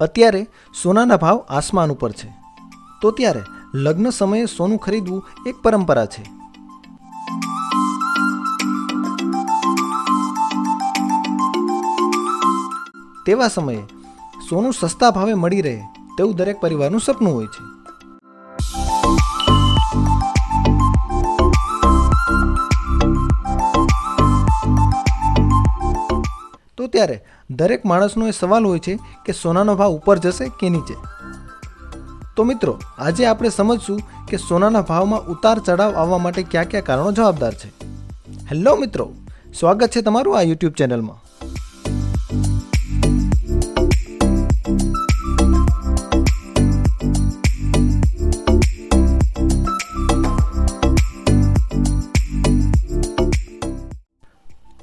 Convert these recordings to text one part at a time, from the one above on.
અત્યારે સોનાના ભાવ આસમાન ઉપર છે. તો ત્યારે લગ્ન સમયે સોનું ખરીદવું એક પરંપરા છે. તેવા સમયે સોનું સસ્તા ભાવે મળી રહે તેવું દરેક પરિવારનું સપનું હોય છે. તો ત્યારે દરેક માણસનો એ સવાલ હોય છે કે સોનાનો ભાવ ઉપર જશે કે નીચે? તો મિત્રો, આજે આપણે સમજશું કે સોનાના ભાવમાં ઉતાર ચઢાવ આવવા માટે કયા કયા કારણો જવાબદાર છે. હેલો મિત્રો, સ્વાગત છે તમારું આ યુટ્યુબ ચેનલમાં.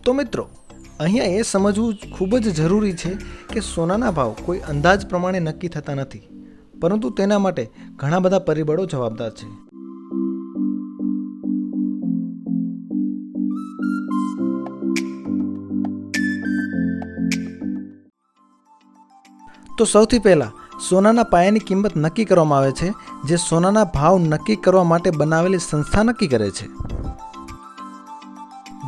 તો મિત્રો અહીંયા એ સમજવું ખૂબ જ જરૂરી છે કે સોનાના ભાવ કોઈ અંદાજ પ્રમાણે નક્કી થતા નથી, પરંતુ તેના માટે ઘણા બધા પરિબળો જવાબદાર છે. તો સૌથી પહેલાં, સોનાના પાયાની કિંમત નક્કી કરવામાં આવે છે, જે સોનાના ભાવ નક્કી કરવા માટે બનાવેલી સંસ્થા નક્કી કરે છે.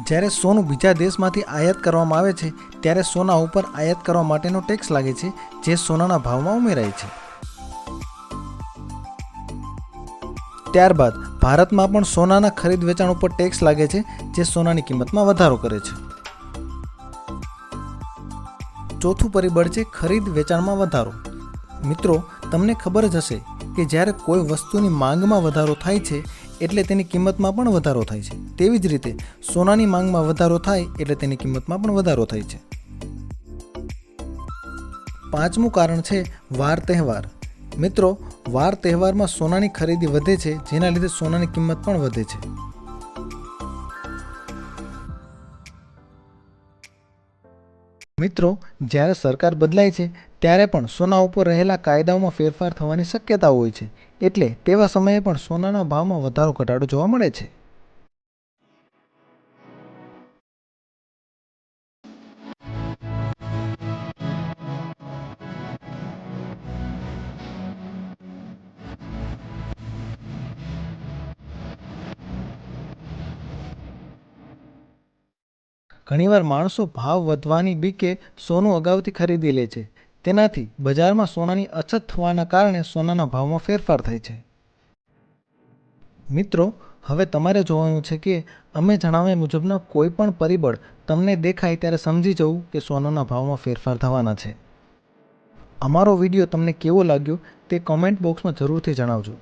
જ્યારે સોનું બીજા દેશમાંથી આયાત કરવામાં આવે છે, ત્યારે સોના ઉપર આયાત કરવા માટેનો ટેક્સ લાગે છે, જે સોનાના ભાવમાં ઉમેરાય છે. ત્યારબાદ, ભારતમાં પણ સોનાના ખરીદ વેચાણ ઉપર ટેક્સ લાગે છે, જે સોનાની કિંમતમાં વધારો કરે છે. ચોથું પરિબળ છે ખરીદ વેચાણમાં વધારો. મિત્રો, તમને ખબર જ હશે કે જ્યારે કોઈ વસ્તુની માંગમાં વધારો થાય છે એટલે તેની કિંમતમાં પણ વધારો થાય છે. તેવી જ રીતે, સોનાની માંગમાં વધારો થાય એટલે તેની કિંમતમાં પણ વધારો થાય છે. પાંચમું કારણ છે વાર તહેવાર. મિત્રો, વાર તહેવારમાં સોનાની ખરીદી વધે છે, જેના લીધે સોનાની કિંમત પણ વધે છે. મિત્રો, જ્યારે સરકાર બદલાય છે, ત્યારે પણ સોના ઉપર રહેલા કાયદાઓમાં ફેરફાર થવાની શક્યતા હોય છે. એટલે તેવા સમયે પણ સોનાના ભાવમાં વધારો ઘટાડો જોવા મળે છે. ઘણીવાર માણસો ભાવ વધવાની બીકે સોનું અગાઉથી ખરીદી લે છે. તેનાથી બજારમાં સોનાની અછત થવાના કારણે સોનાના ભાવમાં ફેરફાર થાય છે. મિત્રો, હવે તમારે જોવાનું છે કે અમે જણાવ્યા મુજબના કોઈ પણ પરિબળ તમને દેખાય ત્યારે સમજી જવું કે સોનાના ભાવમાં ફેરફાર થવાના છે. અમારો વીડિયો તમને કેવો લાગ્યો તે કોમેન્ટ બોક્સમાં જરૂરથી જણાવજો.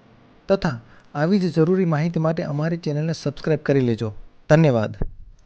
તથા, આવી જ જરૂરી માહિતી માટે અમારી ચેનલને સબસ્ક્રાઈબ કરી લેજો. ધન્યવાદ.